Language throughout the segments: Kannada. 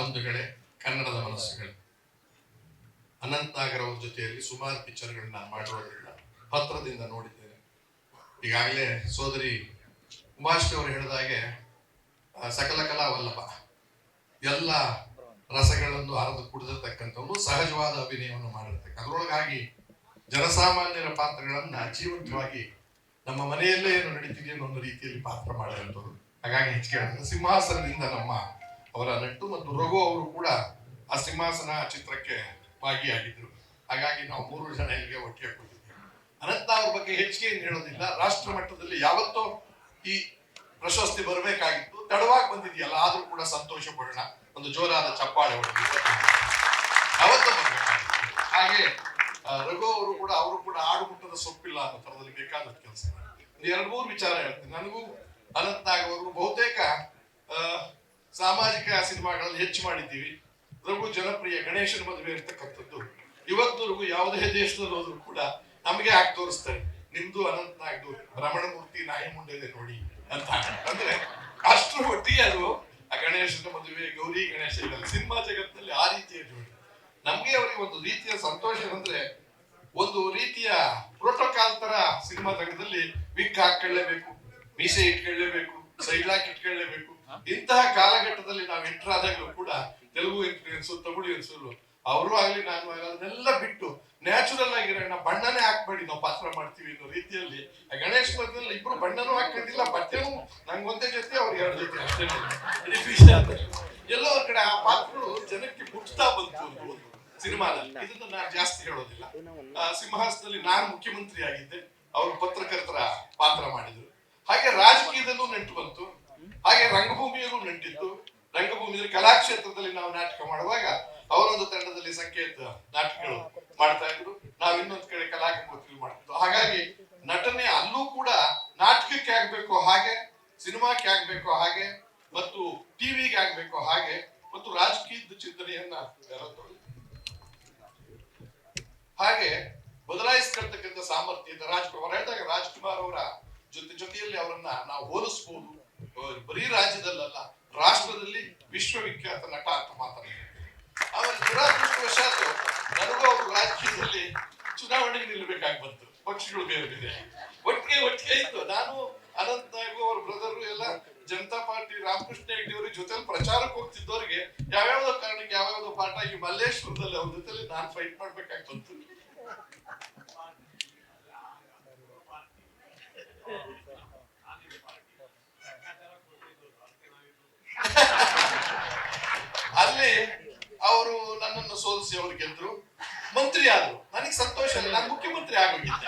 ಬಂಧುಗಳೇ ಕನ್ನಡದ ಮನಸ್ಸುಗಳು. ಅನಂತ್ ನಾಗರ್ ಅವ್ರ ಜೊತೆಯಲ್ಲಿ ಸುಮಾರು ಪಿಕ್ಚರ್ಗಳನ್ನ ನಾನು ಮಾಡಿರೋದ್ರಿಂದ ಪತ್ರದಿಂದ ನೋಡಿದ್ದೇನೆ. ಈಗಾಗಲೇ ಸೋದರಿ ಉಮಾಶ್ರೀ ಅವರು ಹೇಳಿದ ಹಾಗೆ ಆ, ಸಕಲ ಕಲಾ ವಲ್ಲಭ ಎಲ್ಲ ರಸಗಳನ್ನು ಹರಿದು ಕುಡಿದಿರ್ತಕ್ಕಂಥವ್ರು ಸಹಜವಾದ ಅಭಿನಯವನ್ನು ಮಾಡಿರ್ತಕ್ಕ ಅದರೊಳಗಾಗಿ ಜನಸಾಮಾನ್ಯರ ಪಾತ್ರಗಳನ್ನ ಜೀವಂತವಾಗಿ ನಮ್ಮ ಮನೆಯಲ್ಲೇ ಏನು ನಡೀತಿದೆ ಅನ್ನೋ ರೀತಿಯಲ್ಲಿ ಪಾತ್ರ ಮಾಡಿದಂಥವ್ರು. ಹಾಗಾಗಿ ಹೆಚ್ಚಿಗೆ ಸಿಂಹಾಸನದಿಂದ ನಮ್ಮ ಅವರ ನಟ್ಟು ಮತ್ತು ರಘು ಅವರು ಕೂಡ ಆ ಸಿಂಹಾಸನ ಚಿತ್ರಕ್ಕೆ ಭಾಗಿಯಾಗಿದ್ದರು ಹಾಗಾಗಿ ನಾವು ಮೂರು ಜನ ಇಲ್ಲಿಗೆ ಒಟ್ಟಿಗೆ ಕೊಟ್ಟಿದ್ದೇವೆ ಅನಂತ ಅವ್ರ ಬಗ್ಗೆ ಹೆಚ್ಚಿಗೆ ಏನು ಹೇಳೋದಿಲ್ಲ. ರಾಷ್ಟ್ರ ಮಟ್ಟದಲ್ಲಿ ಯಾವತ್ತೋ ಈ ಪ್ರಶಸ್ತಿ ಬರಬೇಕಾಗಿತ್ತು. ತಡವಾಗಿ ಬಂದಿದೆಯಲ್ಲ, ಆದರೂ ಕೂಡ ಸಂತೋಷ ಪಡೋಣ. ಒಂದು ಜೋರಾದ ಚಪ್ಪಾಳೆ ಅವತ್ತು ಹಾಗೆ ರಘು ಅವರು ಕೂಡ ಅವರು ಕೂಡ ಆಡುಮುಟ್ಟದ ಸೊಪ್ಪಿಲ್ಲ ಅನ್ನೋ ಥರದಲ್ಲಿ ಬೇಕಾದ ಕೆಲಸ ಎರಡು, ಮೂರು ವಿಚಾರ ಹೇಳ್ತೀನಿ. ನನಗೂ ಅನಂತ್ ನಾಗ್ ಅವರು ಸಾಮಾಜಿಕ ಸಿನಿಮಾಗಳಲ್ಲಿ ಹೆಚ್ಚು ಮಾಡಿದ್ದೀವಿ. ರಘು ಜನಪ್ರಿಯ ಗಣೇಶನ ಮದುವೆ ಇರ್ತಕ್ಕಂಥದ್ದು. ಇವತ್ತವರೆಗೂ ಯಾವುದೇ ದೇಶದಲ್ಲಿ ಹೋದ್ರು ಕೂಡ ನಮಗೆ ಆಗಿ ತೋರಿಸ್ತಾರೆ. ನಿಮ್ದು ಅನಂತ್ ರಮಣ ಮೂರ್ತಿ ನಾಯಿ ಮುಂದೆ ಇದೆ ನೋಡಿ ಅಂತ. ಅಂದ್ರೆ ಅಷ್ಟು ಒಟ್ಟಿಗೆ ಅದು ಆ ಗಣೇಶನ ಮದುವೆ, ಗೌರಿ ಗಣೇಶ ಸಿನಿಮಾ ಜಗತ್ತಿನಲ್ಲಿ ಆ ರೀತಿಯ ಜೋಡಿ ನಮ್ಗೆ ಅವರಿಗೆ ಒಂದು ರೀತಿಯ ಸಂತೋಷ ಅಂದ್ರೆ ಒಂದು ರೀತಿಯ ಪ್ರೋಟೋಕಾಲ್ ತರ ಸಿನಿಮಾ ರಂಗದಲ್ಲಿ ವಿಕ್ ಹಾಕೊಳ್ಳೇಬೇಕು ಮೀಸೆ ಇಟ್ಕೊಳ್ಳೇಬೇಕು ಹಾಕಿ ಇಟ್ಕೊಳ್ಳೇಬೇಕು ಇಂತಹ ಕಾಲಘಟ್ಟದಲ್ಲಿ ನಾವು ಎಂಟರ್ ಆದಾಗಲೂ ಕೂಡ ತೆಲುಗು ಇನ್ಫ್ಲೂಯೆನ್ಸ್ ತಮಿಳು ಇನ್ಫ್ಲೂಯೆನ್ಸ್ ಅವರು ಆಗ್ಲಿ ನಾನು ಅದನ್ನೆಲ್ಲ ಬಿಟ್ಟು ನ್ಯಾಚುರಲ್ ಆಗಿರೋಣ ಬಣ್ಣನೇ ಹಾಕ್ಬೇಡಿ ನಾವು ಪಾತ್ರ ಮಾಡ್ತೀವಿ ಅನ್ನೋ ರೀತಿಯಲ್ಲಿ ಆ ಗಣೇಶ್ ಮಧ್ಯದಲ್ಲಿ ಇಬ್ರು ಬಣ್ಣನೂ ಹಾಕೋದಿಲ್ಲ ಬಟ್ಟೆನೂ ನಂಗೆ ಒಂದೇ ಜೊತೆ ಅವ್ರು ಎರಡು ಜೊತೆ ಅಷ್ಟೇ. ವಿಷಯ. ಎಲ್ಲೋ ಕಡೆ ಆ ಪಾತ್ರಗಳು ಜನಕ್ಕೆ ಮುಟ್ತಾ ಬಂತು ಒಂದು ಸಿನಿಮಾದಲ್ಲಿ. ಇದನ್ನ ನಾನು ಜಾಸ್ತಿ ಹೇಳೋದಿಲ್ಲ. ಸಿಂಹಾಸನದಲ್ಲಿ ನಾನು ಮುಖ್ಯಮಂತ್ರಿ ಆಗಿದ್ದೆ ಅವರು ಪತ್ರಕರ್ತರ ಪಾತ್ರ ಮಾಡಿದ್ರು ಹಾಗೆ ರಾಜಕೀಯದಲ್ಲೂ ನೆಂಟು ಬಂತು ಹಾಗೆ ರಂಗಭೂಮಿಯಲ್ಲೂ ನೆಂಟಿತ್ತು ರಂಗಭೂಮಿಯಲ್ಲಿ ಕಲಾಕ್ಷೇತ್ರದಲ್ಲಿ ನಾವು ನಾಟಕ ಮಾಡುವಾಗ ಅವರೊಂದು ತಂಡದಲ್ಲಿ ಸಂಕೇತ ನಾಟಕಗಳು ಮಾಡ್ತಾ ಇದ್ರು. ನಾವು ಇನ್ನೊಂದು ಕಡೆ ಕಲಾಕೃತಿ ಮಾಡ್ತಿದ್ವು. ಹಾಗಾಗಿ ನಟನೆ ಅಲ್ಲೂ ಕೂಡ ನಾಟಕಕ್ಕೆ ಆಗ್ಬೇಕು ಹಾಗೆ, ಸಿನಿಮಾಕ್ಕೆ ಆಗ್ಬೇಕು ಹಾಗೆ, ಮತ್ತು ಟಿವಿಗೆ ಆಗ್ಬೇಕು ಹಾಗೆ, ಮತ್ತು ರಾಜಕೀಯದ ಚಿಂತನೆಯನ್ನ ಹಾಗೆ ಬದಲಾಯಿಸ್ಕೊಳ್ತಕ್ಕಂಥ ಸಾಮರ್ಥ್ಯ ಇದೆ. ರಾಜ್ಕುಮಾರ್ ಹೇಳಿದಾಗ ರಾಜ್ಕುಮಾರ್ ಅವರ ಜೊತೆ ಜೊತೆಯಲ್ಲಿ ಅವರನ್ನ ನಾವು ಹೋಲಿಸಬಹುದು ಬರೀ ರಾಜ್ಯದಲ್ಲಲ್ಲ ರಾಷ್ಟ್ರದಲ್ಲಿ ವಿಶ್ವವಿಖ್ಯಾತ ನಟ ಅಂತ ಮಾತಾಡ್ತಾರೆ ನನಗೂ ಅವರು ರಾಜಕೀಯದಲ್ಲಿ ಚುನಾವಣೆಗೆ ನಿಲ್ಲಬೇಕಾಗಿ ಬಂತು. ಪಕ್ಷಗಳು ಬೇರೆ ಒಟ್ಟಿಗೆ ಒಟ್ಟಿಗೆ ಇತ್ತು. ನಾನು ಅನಂತ್ ಅವರ ಅವ್ರ ಬ್ರದರು ಎಲ್ಲ ಜನತಾ ಪಾರ್ಟಿ ರಾಮಕೃಷ್ಣ ಹೆಗ್ಡಿ ಅವ್ರ ಜೊತೆಲಿ ಪ್ರಚಾರಕ್ಕೆ ಹೋಗ್ತಿದ್ದವ್ರಿಗೆ ಯಾವ್ಯಾವ್ದೋ ಕಾರಣಕ್ಕೆ ಯಾವ್ಯಾವ್ದೋ ಪಾಠ ಈ ಮಲ್ಲೇಶ್ವರದಲ್ಲಿ ಅವ್ರ ಜೊತೆಲಿ ನಾನು ಫೈಟ್ ಮಾಡ್ಬೇಕಾಗಿ ಬಂತು ಅಲ್ಲಿ ಅವರು ನನ್ನನ್ನು ಸೋಲಿಸಿ ಅವರು ಗೆದ್ರು ಮಂತ್ರಿ ಆದ್ರು ನನಗೆ ಸಂತೋಷ ನಾನು ಮುಖ್ಯಮಂತ್ರಿ ಆಗೋಗಿದ್ದೆ?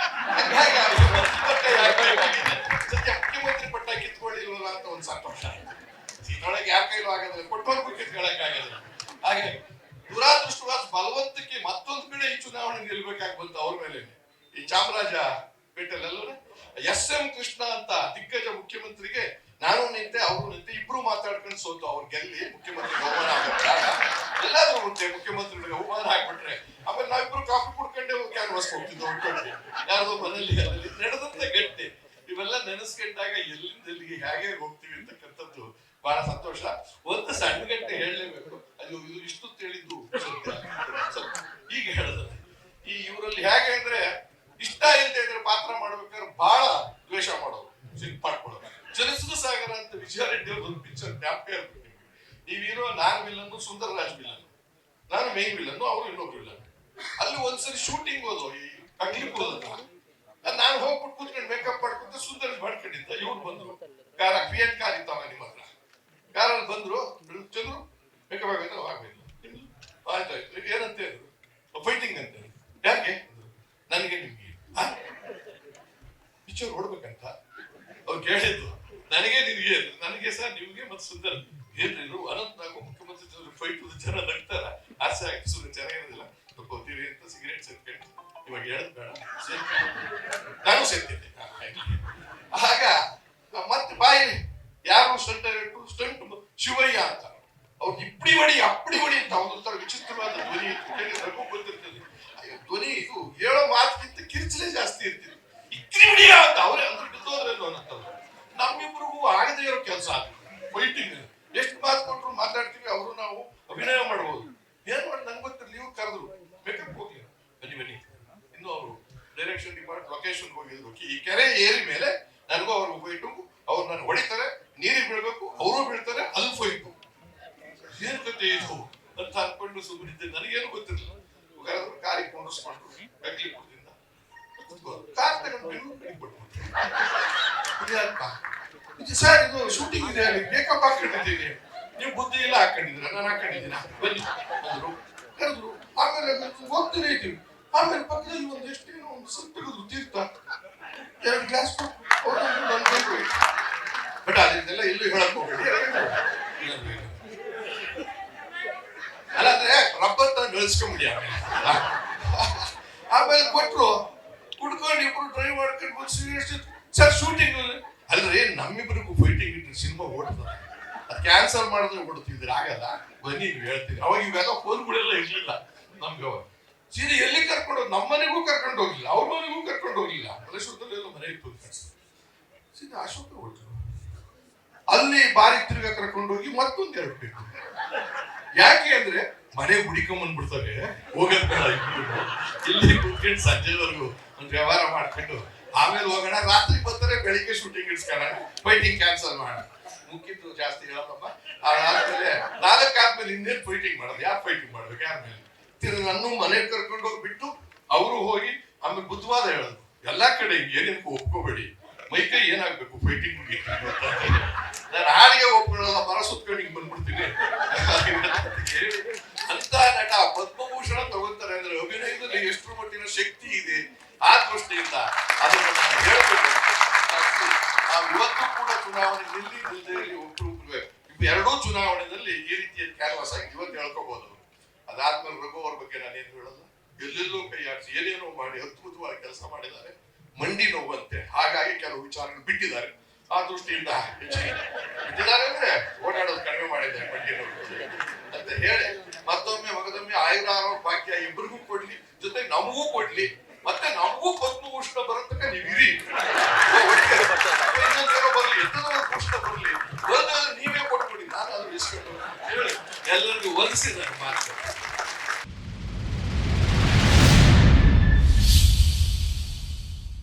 ಸದ್ಯ ಮುಖ್ಯಮಂತ್ರಿ ಪಟ್ಟ ಕಿತ್ಕೊಳ್ಳಿಲ್ವಲ್ಲ ಅಂತ ಒಂದು ಸಂತೋಷ ಇದ್ರೊಳಗೆ ಯಾರ ಕೈಲೂ ಆಗೋದಿಲ್ಲ ಕೊಟ್ಟವ್ರಿಗೂ ಕಿತ್ಕೊಳಕ್ ಆಗೋದಿಲ್ಲ ಹಾಗೆ ದುರಾದೃಷ್ಟವಾದ ಬಲವಂತಕ್ಕೆ ಮತ್ತೊಂದು ಕಡೆ ಈ ಚುನಾವಣೆ ನಿಲ್ಬೇಕಾಗಿ ಬಂತು ಅವ್ರ ಮೇಲೆ ಈ ಚಾಮರಾಜ ಪೇಟೆಲೆಲ್ಲ ಎಸ್ ಎಂ ಕೃಷ್ಣ ಅಂತ ದಿಗ್ಗಜ ಮುಖ್ಯಮಂತ್ರಿಗೆ ನಾನು ನಿಂತೆ, ಅವರು ನಿಂತೆ ಇಬ್ರು ಮಾತಾಡ್ಕೊಂಡು ಸೋತು. ಅವ್ರು ಗೆಲ್ಲಿ ಮುಖ್ಯಮಂತ್ರಿ ಅವಮಾನ ಆಗ್ಬಿಟ್ರೆ ಎಲ್ಲಾದ್ರೂ ಮುಖ್ಯಮಂತ್ರಿಗಳಿಗೆ ಅವಮಾನ ಆಗ್ಬಿಟ್ರೆ, ಆಮೇಲೆ ಕುಡ್ಕೊಂಡೆ ಕ್ಯಾನ್ವಾಸ್ ಅನ್ಕೊಂಡ್ರೆ ಯಾರ್ದೋ ಮನೇಲಿ ಅಲ್ಲಿ ನಡೆದಂತ ಗಟ್ಟೆ. ಇವೆಲ್ಲ ನೆನೆಸ್ಕೊಂಡಾಗ ಎಲ್ಲಿಂದ ಎಲ್ಲಿಗೆ, ಹೇಗೆ ಹೋಗ್ತೀವಿ ಅಂತಕ್ಕಂಥದ್ದು ಬಹಳ ಸಂತೋಷ. ಒಂದು ಸಣ್ಣ ಗಂಟೆ ಹೇಳಲೇಬೇಕು. ಅದು ಇದು ಇಷ್ಟು ತಿಳಿದ್ದು. ಸ್ವಲ್ಪ ಹೀಗೆ ಹೇಳೋದು. ಈ ಇವರಲ್ಲಿ ಹೇಗೆ ಅಂದ್ರೆ, ಇಷ್ಟ ಇಲ್ಲದೆ ಇದ್ರೆ ಪಾತ್ರ ಮಾಡ್ಬೇಕಾದ್ರೆ ಬಹಳ ದ್ವೇಷ ಮಾಡೋದು. ಸಿಂಕ್ ಮಾಡ್ಕೊಳ್ಳೋರು ಚಲಿಸಿದ ಸಾಗರ ಅಂತ ವಿಜಯ ರೆಡ್ಡಿ ಅವ್ರದ್ದು ಒಂದು ಪಿಕ್ಚರ್ ಜ್ಞಾಪಕ ಇರ್ಬೇಕು. ನೀವು ಹೀರೋ ನಾನು ವಿಲನ್ನು ಸುಂದರರಾಜ್ ವಿಲನ್ ನಾನು ಮೇನ್ ವಿಲನ್ನು ಅವರು ಇನ್ನೊಬ್ರು ವಿಲನ್ ಅಲ್ಲಿ ಒಂದ್ಸರಿ ಶೂಟಿಂಗ್ ಹೋದು ಈ ಕಗ್ಲಿಕ್ ಹೋದ ನಾನು ಹೋಗ್ಬಿಟ್ಟು ಕೂತ್ಕೊಂಡು ಮೇಕಪ್ ಮಾಡ್ಕೊಂತ ಸುಂದರ ಮಾಡ್ಕೊಂಡಿದ್ದ, ಇವ್ರು ಬಂದ್ರು. ಕಾರ ಎನ್ ಕಾರ್ ಇತ್ತವ ನಿಮ್ಮ ಹತ್ರ. ಕಾರಲ್ಲಿ ಬಂದ್ರು ಚಂದ್ರು ಮೇಕಪ್ ಆಗೈತೆ ಆಗ್ಬೇಕು ಆಯ್ತಾಯ್ತು. ಈಗ ಏನಂತ ಹೇಳಿದ್ರು? ಫೈಟಿಂಗ್ ಅಂತ. ಯಾಕೆ? ನನಗೆ ನಿಮ್ಗೆ ಪಿಕ್ಚರ್ ನೋಡ್ಬೇಕಂತ? ಅವ್ರು ಕೇಳಿದ್ದು, ನನಗೆ ನಿಮ್ಗೆ. ನನಗೆ ಸರ್ ನಿಮ್ಗೆ ಮತ್ತೆ ಸುಂದರ್. ಏನ್ರಿ ಅನಂತ್ ನಾಗು ಮುಖ್ಯಮಂತ್ರಿ ಫೈಟ್ ಜನ ನಗ್ತಾರ, ಆಸೆ ತಗೋತೀರಿ ಕೇಳ್ತು ಇವಾಗ ಹೇಳೋದು ಬೇಡ ನಾನು ಸತ್ತಿದ್ದೆ ಆಗ ಮತ್ತೆ ಬಾಯಿ ಯಾರು ಸ್ಟಂಟ್ ಸ್ಟಂಟ್ ಶಿವಯ್ಯ ಅಂತ ಅವ್ರು ಇಪ್ಪಡಿ ಬಡಿ ಅಪ್ಪಡಿ ಬಡಿ ಅಂತ ಒಂದು ತರ ವಿಚಿತ್ರವಾದ ಧ್ವನಿ ನಮಗೂ ಗೊತ್ತಿರ್ತದೆ ಧ್ವನಿ ಇದು ಹೇಳೋ ಮಾತಿಗಿಂತ ಕಿರ್ಚಲೇ ಜಾಸ್ತಿ ಇರ್ತೀವಿ ಇಕ್ಕಿಡಿ ಬಿಡಿ ಅಂತ ಅವರೇ ಅಂದ್ರೆ ಬಿದ್ದೋದ್ರೇನು ಅನ್ನತ್ತವ್ರು ನಮ್ಮಿಬ್ರಿಗೂ ಆಗದೇ ಇರೋ ಕೆಲಸ ಆಗ್ತದೆ ಫೈಟಿಂಗ್ ಎಷ್ಟು ಮಾತು ಕೊಟ್ಟರು ಮಾತಾಡ್ತೀವಿ ಅವರು ನಾವು ಅಭಿನಯ ಮಾಡ್ಬೋದು ಏನ್ ಮಾಡಿ ನಂಗೆ ಗೊತ್ತಿರಲಿ ಇವ್ರು ಕರೆದ್ರು ಮೇಕಪ್ ಏರಿ ಮೇಲೆ ನನಗೂ ಅವ್ರಿಗೆ ಫೈಟು ಅವ್ರು ನಾನು ಹೊಡಿತಾರೆ, ನೀರಿಗೆ ಬೀಳ್ಬೇಕು, ಅವರು ಬೀಳ್ತಾರೆ ಅಲ್ಲಿ ಹೋಯ್ತು ಏನು ಕತೆ ಇದು? ಅಂತ ಅನ್ಕೊಂಡು ಸುಮ್ಮನಿದ್ದೆ ನನಗೇನು ಗೊತ್ತಿರಲಿಲ್ಲ ಹೋಗಾದ್ರು ಕಾರಿಗೆ ಕೊಂಡಿಸ್ಕೊಂಡು ಬೆಂಗಳೂರಿಂದ ಕಾರ್ ತಗೊಂಡು ಬೆಂಗಳೂರು ಕಡೆಗೆ ಬಿಟ್ಬಿಟ್ರು ಇದ್ಯಾಕಪ್ಪ? ಇದು ಸರ್, ಇದು ಶೂಟಿಂಗ್ ಇದೆ. ಮೇಕಪ್ ಹಾಕೊಂಡಿದ್ದೀನಿ ನೀವು ಬುದ್ಧಿ ಇಲ್ಲ ಹಾಕೊಂಡಿದ್ದೀರ? ನಾನು ಹಾಕೊಂಡಿದ್ದೀನ? ಬನ್ನಿ. ಅಂದ್ರು. ಕರೆದ್ರು. ಆಮೇಲೆ ಇದ್ದೀವಿ. ಆಮೇಲೆ ಪಕ್ಕದಲ್ಲಿ ಒಂದು ತೆಗೆದ್ರು ತೀರ್ಥ. ಎರಡು ಗ್ಲಾಸ್ ಬಟ್ ಅದನ್ನೆಲ್ಲ ಎಲ್ಲೂ ಹೇಳಕ್ ಹೋಗ್ಬೇಡಿ. ಅಲ್ಲಾಂದ್ರೆ ರಬ್ಬರ್ ತಂದು ಇಳಿಸ್ಕೊಂಬಿಡಿ ಆಮೇಲೆ. ಕೊಟ್ರು. ಕುಡ್ಕೊಂಡು ಇಬ್ರು ಡ್ರೈವ್ ಮಾಡ್ಕೊಂಡು ಸೀರಿಯಸ್ ಸರ್ ಶೂಟಿಂಗ್ ಅಲ್ರಿ ನಮ್ಮಿಬ್ಬರಿಗೂ ಫೈಟಿಂಗ್ ಇಟ್ಟು ಸಿನಿಮಾ ಓಡ್ತದ. ಅದು ಕ್ಯಾನ್ಸಲ್ ಮಾಡಿದ್ರೆ ಓಡ್ತಿದ್ರೆ ಆಗಲ್ಲ. ಬನ್ನಿ ಹೇಳ್ತೀನಿ. ಅವಾಗ ಇವೆಲ್ಲ ಫೋನ್ಗಳೆಲ್ಲ ಇರ್ಲಿಲ್ಲ ನಮ್ಗೆ ಅವಾಗ. ಸೀದಾ ಎಲ್ಲಿ ಕರ್ಕೊಂಡು ನಮ್ಮ ಮನೆಗೂ ಕರ್ಕೊಂಡು ಹೋಗಿಲ್ಲ, ಅವ್ರ ಮನೆಗೂ ಕರ್ಕೊಂಡು ಹೋಗಿಲ್ಲ. ಮಲೇಶ್ವರದಲ್ಲಿ ಎಲ್ಲ ಮನೆ ಇತ್ತು ಸೀರೆ ಅಶೋಕ ಹೋಗ್ತು ಅಲ್ಲಿ ಬಾರಿ ತಿರ್ಗ ಕರ್ಕೊಂಡು ಹೋಗಿ ಮತ್ತೊಂದು ಎರಡು ಬೇಕು. ಯಾಕೆ ಅಂದ್ರೆ, ಮನೆ ಹುಡಿಕೊಂಡ್ ಬಿಡ್ತಾರೆ ಹೋಗೋದ್ ಇಲ್ಲಿ ಸಂಜೆವರೆಗೂ ಒಂದು ವ್ಯವಹಾರ ಮಾಡ್ಕೊಂಡು, ಆಮೇಲೆ ಹೋಗೋಣ, ರಾತ್ರಿ ಬರ್ತಾರೆ, ಬೆಳಿಗ್ಗೆ ಶೂಟಿಂಗ್ ಇಡ್ಸ್ಕೋಣ ಫೈಟಿಂಗ್ ಕ್ಯಾನ್ಸಲ್ ಮಾಡೋಣ. ಮುಖ್ಯದ್ದು ಜಾಸ್ತಿ ಹೇಳಪ್ಪ. ಅದಾದ್ಮೇಲೆ ನಾಲ್ಕಾದ್ಮೇಲೆ ಇನ್ನೇನು ಫೈಟಿಂಗ್ ಮಾಡೋದು? ಯಾರು ಫೈಟಿಂಗ್ ಮಾಡ್ಬೇಕು? ಯಾರ ಮೇಲೆ? ತಿರ್ಗಿ ನನ್ನ ಮನೆಗೆ ಕರ್ಕೊಂಡು ಹೋಗ್ಬಿಟ್ಟು ಅವರು ಹೋಗಿ ಆಮೇಲೆ ಬುದ್ಧವಾದ ಹೇಳೋದು. ಎಲ್ಲಾ ಕಡೆ ಏನೇನಕ್ಕೂ ಒಪ್ಕೋಬೇಡಿ. ಮೈಕೈ ಏನಾಗ್ಬೇಕು? ಫೈಟಿಂಗ್ ನಾನು ಹಾಡಿಗೆ ಒಪ್ಕೊಳ್ಳಲ್ಲ, ಮರ ಸುತ್ಕೊಂಡು ಹಿಂಗ್ ಬಂದ್ಬಿಡ್ತೀನಿ. ಅಂತ ನಟ ಪದ್ಮಭೂಷಣ ತಗೋತಾರೆ ಅಂದ್ರೆ ಅಭಿನಯದಲ್ಲಿ ಎಷ್ಟು ಮಟ್ಟಿನ ಶಕ್ತಿ ಇದೆ ಆ ದೃಷ್ಟಿಯಿಂದ ಅದನ್ನ ನಾನು ಹೇಳ್ಬೇಕು. ನಾವು ಇವತ್ತು ಕೂಡ ಚುನಾವಣೆ ನಿಲ್ಲಿ ನಿಲ್ಲದೆ ಒಬ್ರು ಎರಡೂ ಚುನಾವಣೆಯಲ್ಲಿ ಈ ರೀತಿಯ ಕ್ಯಾನ್ವಾಸ್ ಆಗಿದೆ ಇವತ್ತು ಹೇಳ್ಕೋಬಹುದು ಅದಾದ್ಮೇಲೆ ರಘು ಅವ್ರ ಬಗ್ಗೆ ನಾನೇನು ಹೇಳೋದು? ಎಲ್ಲೆಲ್ಲೋ ಕೈ ಆಡಿಸಿ, ಏನೇನೋ ಮಾಡಿ, ಅದ್ಭುತವಾಗಿ ಕೆಲಸ ಮಾಡಿದ್ದಾರೆ. ಮಂಡಿ ನೋವಂತೆ. ಹಾಗಾಗಿ ಕೆಲವು ವಿಚಾರಗಳು ಬಿಟ್ಟಿದ್ದಾರೆ. ಆ ದೃಷ್ಟಿಯಿಂದ ಬಿಟ್ಟಿದ್ದಾರೆ ಅಂದ್ರೆ ಓಡಾಡೋದು ಕಡಿಮೆ ಮಾಡಿದ್ದಾರೆ ಮಂಡಿ ನೋವು ಅಂತ ಹೇಳಿ. ಮತ್ತೊಮ್ಮೆ, ಮಗದೊಮ್ಮೆ ಆಯುರ ಭಾಗ್ಯ ಇಬ್ಬರಿಗೂ ಕೊಡ್ಲಿ ಜೊತೆ ನಮಗೂ ಕೊಡ್ಲಿ. ಮತ್ತೆ ನಮಗೂ ಪದ್ಮಭೂಷಣ ಬರತಕ್ಕ ನೀವು